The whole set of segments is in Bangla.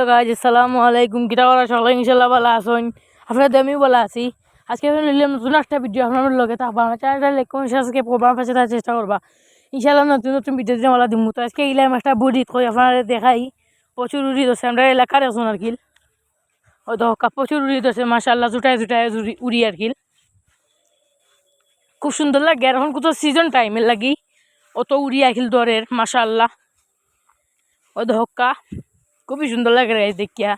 হ্যালো গাইজ আসসালামু আলাইকুম। কিটা করা? সকালে ইনশাল্লাহ ভালো আসুন আপনাদের আমি বলা আছি। আজকে নিলাম নতুন একটা ভিডিও আপনার লগে। থাকবা আমার লাইক করুন আজকে প্রোগ্রাম পাশে তার চেষ্টা করবা। ইনশাল্লাহ নতুন নতুন ভিডিও দিতে বলা দিমু। তো আজকে ইলাম একটা বুড়ি কই আপনারা দেখাই। প্রচুর উড়ি ধরছে। আমরা এলাকার আছেন আর কি। ওই তো প্রচুর উড়ি ধরছে। মাসাল্লাহ জুটায় জুটায় উড়ি আর কি। খুব সুন্দর লাগে। আর এখন কোথাও সিজন টাইমের লাগি। অত উড়ি আখিল দরের। মাসাল্লাহ ওই ধক্কা খুবই সুন্দর লাগে রে দেখিয়া।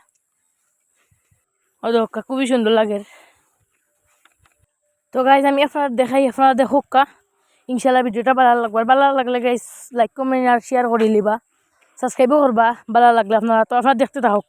ধক্কা খুবই সুন্দর লাগে। তো গাইজ আমি আপনারা দেখাই, আপনারা কা। ইনশাল্লাহ ভিডিওটা ভালো লাগবে। ভালো লাগলে গাইজ লাইক কমেন্ট আর শেয়ার করে লিবা সাবস্ক্রাইবও করবা। ভালো লাগলে আপনারা, তো আপনারা দেখতে থাকা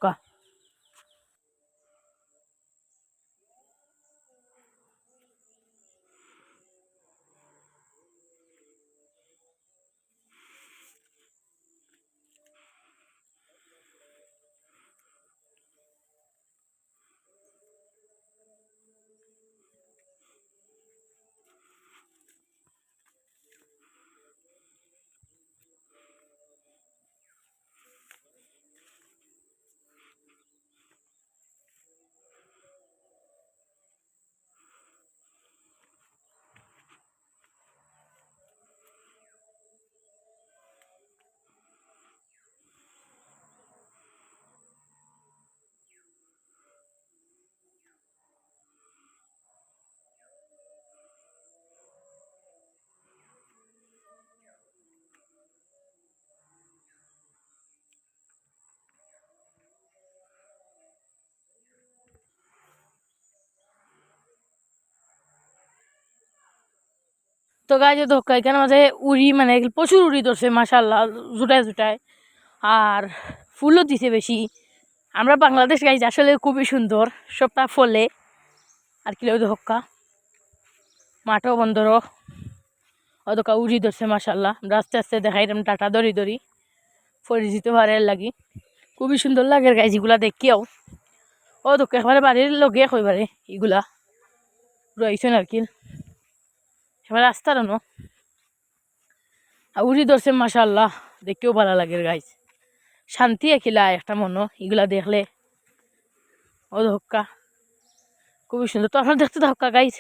তো গাছে ধোকা এখানে মাঝে উড়ি মানে প্রচুর উড়ি ধরছে মাসাল্লাহ জুটায় জুটায়। আর ফুলও দিছে বেশি। আমরা বাংলাদেশ গাছ আসলে খুবই সুন্দর। সবটা ফলে। আর কিলো ধোকা মাঠও বন্ধর অদকা উড়ি ধরছে মাসাল্লাহ আমরা আস্তে আস্তে দেখাই, এরম টাটা দড়ি দড়ি পরিচিত ভারে লাগি। খুবই সুন্দর লাগে গাছগুলা দেখিও ও দোকা একেবারে বাড়ির লগে কইবারে এগুলা। রয়েছেন আর কি। এবার রাস্তার ন উড়ি ধরছে মাসাল্লাহ দেখতেও ভালো লাগে গাইজ শান্তি একিলা একটা মনো এগুলা দেখলে ও ধক্কা। খুবই সুন্দর। তো আপনার দেখতে ধক্কা গাইজ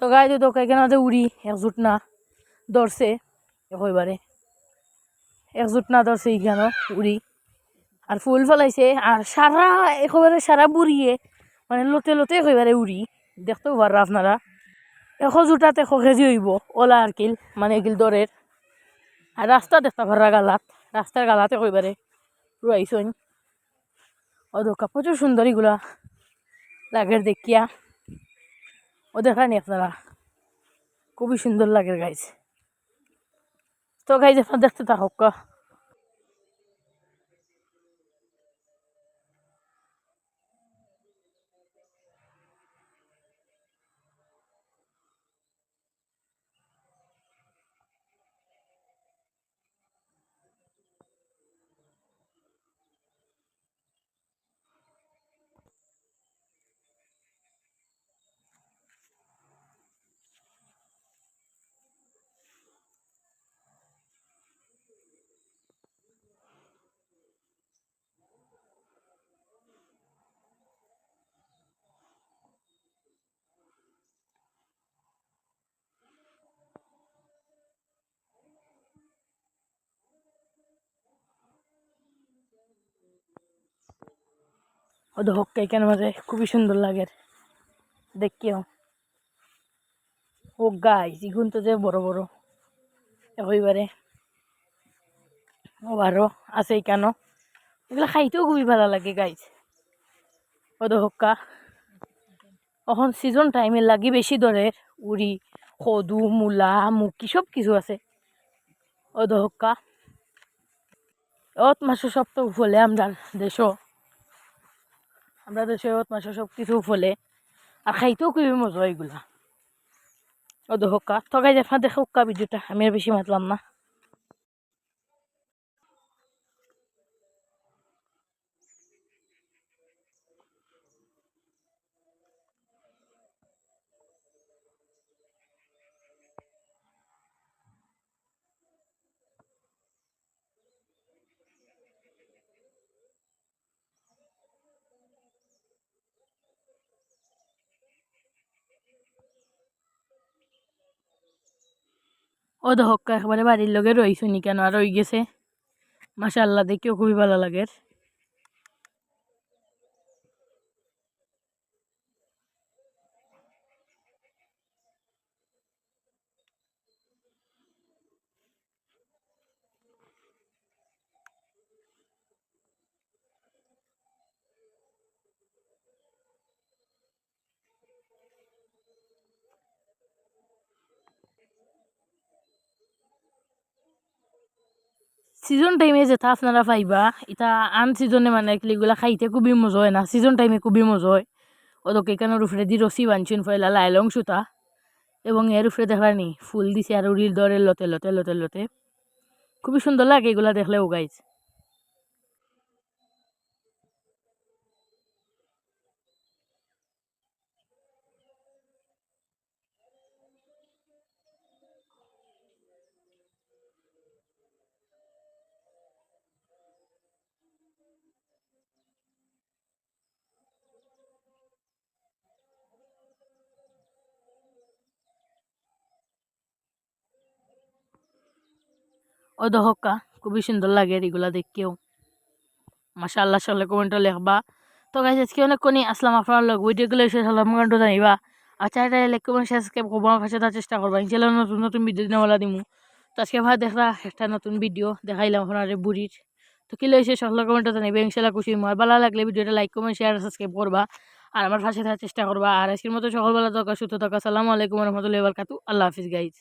তো গাই তো কেন আমাদের উড়ি? একজুট না ধরছে এবারে একজুট না ধরছে ইখানো উড়ি? আর ফুল ফলাইছে, আর সারা, একেবারে সারা বুড়িয়ে মানে লতে লতে একেবারে উড়ি। দেখতেও পারা আপনারা। এশ জোটাত এশ কেজি হইব, ওলা আর কিল মানে এগিল দরের। আর রাস্তা দেখতে পারা গালাত, রাস্তার গালাতে একেবারে রুয়াইছইন ও দোকা প্রচুর সুন্দর এগুলা। লাগের দেখিয়া। ও দেখানি আপনারা খুবই সুন্দর লাগে গাইছে তো গাইজ আপনার দেখতে থাকুক ওদের হক কেন মাঝে খুবই সুন্দর লাগে। দেখিও। ও গাইজ ইগুন তো যে বড় বড়। ও আরও আছে কেন এগুলো খাইতেও খুবই ভালো লাগে গাইজ ওদের হক্কা। এখন সিজন টাইমে লাগি বেশি দরের উড়ি সদু মূলা মুকি সব কিছু আছে। ওদের হক্কা। অত মাসে সব তো ফলে আমরা দেশও আমরা তো অত মাসে সব কিছু ফলে। আর খাইতেও খুবই মজা এগুলা। ও দোহকা যে দেখা দেখো ভিডিওটা আমি বেশি মাতলাম না। ও দহক্কা একেবারে বাড়ির লগে রইছো নি কেন আর রই গেছে। মাসা আল্লাহ দেখেও খুবই ভালো লাগে সিজন টাইমে যেটা আপনারা পাইবা এটা আন সিজনে মানে এগুলা খাইতে খুবই মজা হয় না। সিজন টাইমে খুবই মজা হয়। ওদকে এখানে উপরে দি রসি বানছেন ফয়লা লাইলং সুতা এবং এর উপরে দেখবার নি, ফুল দিছে আর উড়ির দরে লতে লতে লতে লতে। খুবই সুন্দর লাগে এগুলা দেখলেও গাইছে ও দহকা খুবই সুন্দর লাগে এগুলা দেখকেও মাশাআল্লাহ সাল্লাহ কমেন্টও লেখবা। তো গাইজ আজকে অনেক কোনি আসলাম আপনার লোক ভিডিওগুলো এসে সালাম কমেন্টও জানিবা। আচ্ছা এটা লাইক কমেন্ট সাবস্ক্রাইব করব। আমার কাছে তার চেষ্টা করবা। ইনশাল্লাহ নতুন নতুন ভিডিও দিনে দিমু। তো আজকে ভাই দেখলা একটা নতুন ভিডিও দেখাইলাম আপনার বুড়ির। তো কি লইছে সকলের কমেন্টও জানাইবে ইনশাল্লাহ খুশি আমার ভালো লাগলে ভিডিওটা লাইক কমেন্ট শেয়ার সাবস্ক্রাইব করবা। আর আমার পাশে থাকার চেষ্টা করবা। আর আজকের মতো সকল বেলা দরকার, সুস্থ থাকা। সালামু আলাইকুম রহমতুল্লাহ বরকাতু আল্লাহ হাফিজ গাইজ